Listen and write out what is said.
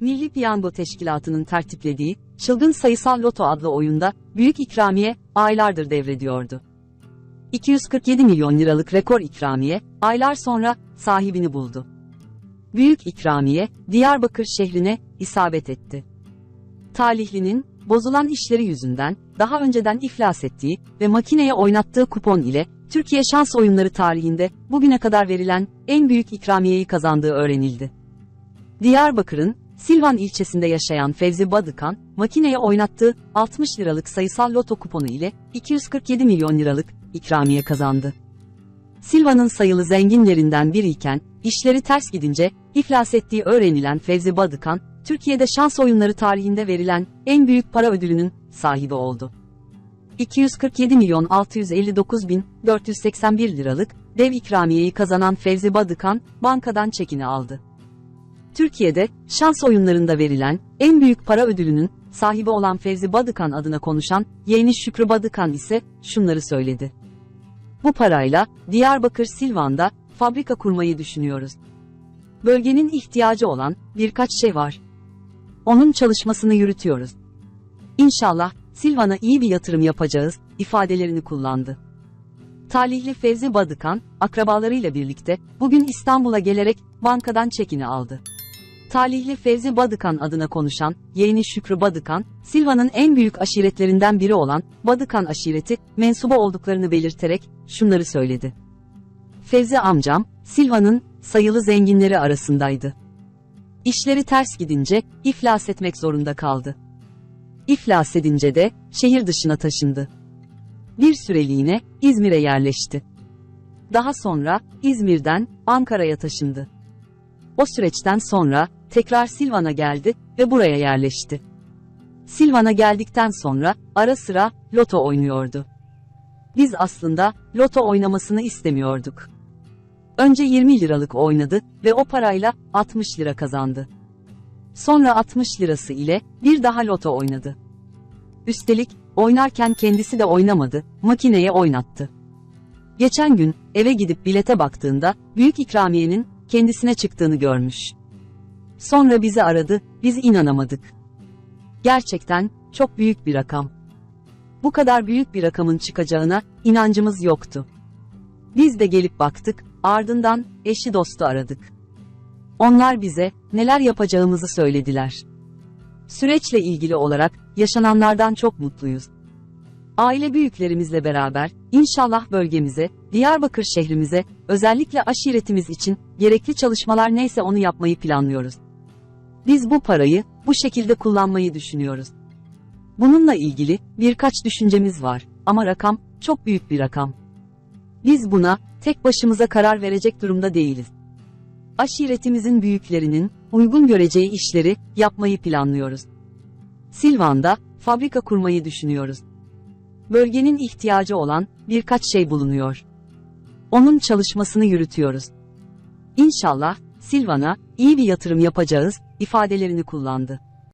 Milli Piyango Teşkilatı'nın tertiplediği Çılgın Sayısal Loto adlı oyunda büyük ikramiye aylardır devrediyordu. 247 milyon liralık rekor ikramiye aylar sonra sahibini buldu. Büyük ikramiye Diyarbakır şehrine isabet etti. Talihlinin bozulan işleri yüzünden daha önceden iflas ettiği ve makineye oynattığı kupon ile Türkiye şans oyunları tarihinde bugüne kadar verilen en büyük ikramiyeyi kazandığı öğrenildi. Diyarbakır'ın Silvan ilçesinde yaşayan Fevzi Badıkan, makineye oynattığı 60 liralık sayısal loto kuponu ile 247 milyon liralık ikramiye kazandı. Silva'nın sayılı zenginlerinden biriyken, işleri ters gidince, iflas ettiği öğrenilen Fevzi Badıkan, Türkiye'de şans oyunları tarihinde verilen en büyük para ödülünün sahibi oldu. 247 milyon 659 bin 481 liralık dev ikramiyeyi kazanan Fevzi Badıkan, bankadan çekini aldı. Türkiye'de şans oyunlarında verilen en büyük para ödülünün sahibi olan Fevzi Badıkan adına konuşan yeğeni Şükrü Badıkan ise şunları söyledi. Bu parayla Diyarbakır Silvan'da fabrika kurmayı düşünüyoruz. Bölgenin ihtiyacı olan birkaç şey var. Onun çalışmasını yürütüyoruz. İnşallah Silvan'a iyi bir yatırım yapacağız ifadelerini kullandı. Talihli Fevzi Badıkan, akrabalarıyla birlikte bugün İstanbul'a gelerek bankadan çekini aldı. Talihli Fevzi Badıkan adına konuşan yeğeni Şükrü Badıkan, Silva'nın en büyük aşiretlerinden biri olan Badıkan aşireti mensubu olduklarını belirterek şunları söyledi. Fevzi amcam, Silva'nın sayılı zenginleri arasındaydı. İşleri ters gidince iflas etmek zorunda kaldı. İflas edince de şehir dışına taşındı. Bir süreliğine İzmir'e yerleşti. Daha sonra İzmir'den Ankara'ya taşındı. O süreçten sonra tekrar Silvan'a geldi ve buraya yerleşti. Silvan'a geldikten sonra ara sıra loto oynuyordu. Biz aslında loto oynamasını istemiyorduk. Önce 20 liralık oynadı ve o parayla 60 lira kazandı. Sonra 60 lirası ile bir daha loto oynadı. Üstelik oynarken kendisi de oynamadı, makineye oynattı. Geçen gün eve gidip bilete baktığında büyük ikramiyenin kendisine çıktığını görmüş. Sonra bizi aradı, biz inanamadık. Gerçekten çok büyük bir rakam. Bu kadar büyük bir rakamın çıkacağına inancımız yoktu. Biz de gelip baktık, ardından eşi dostu aradık. Onlar bize neler yapacağımızı söylediler. Süreçle ilgili olarak yaşananlardan çok mutluyuz. Aile büyüklerimizle beraber inşallah bölgemize, Diyarbakır şehrimize, özellikle aşiretimiz için gerekli çalışmalar neyse onu yapmayı planlıyoruz. Biz bu parayı bu şekilde kullanmayı düşünüyoruz. Bununla ilgili birkaç düşüncemiz var ama rakam çok büyük bir rakam. Biz buna tek başımıza karar verecek durumda değiliz. Aşiretimizin büyüklerinin uygun göreceği işleri yapmayı planlıyoruz. Silvan'da fabrika kurmayı düşünüyoruz. Bölgenin ihtiyacı olan birkaç şey bulunuyor. Onun çalışmasını yürütüyoruz. İnşallah Silvan'a iyi bir yatırım yapacağız ifadelerini kullandı.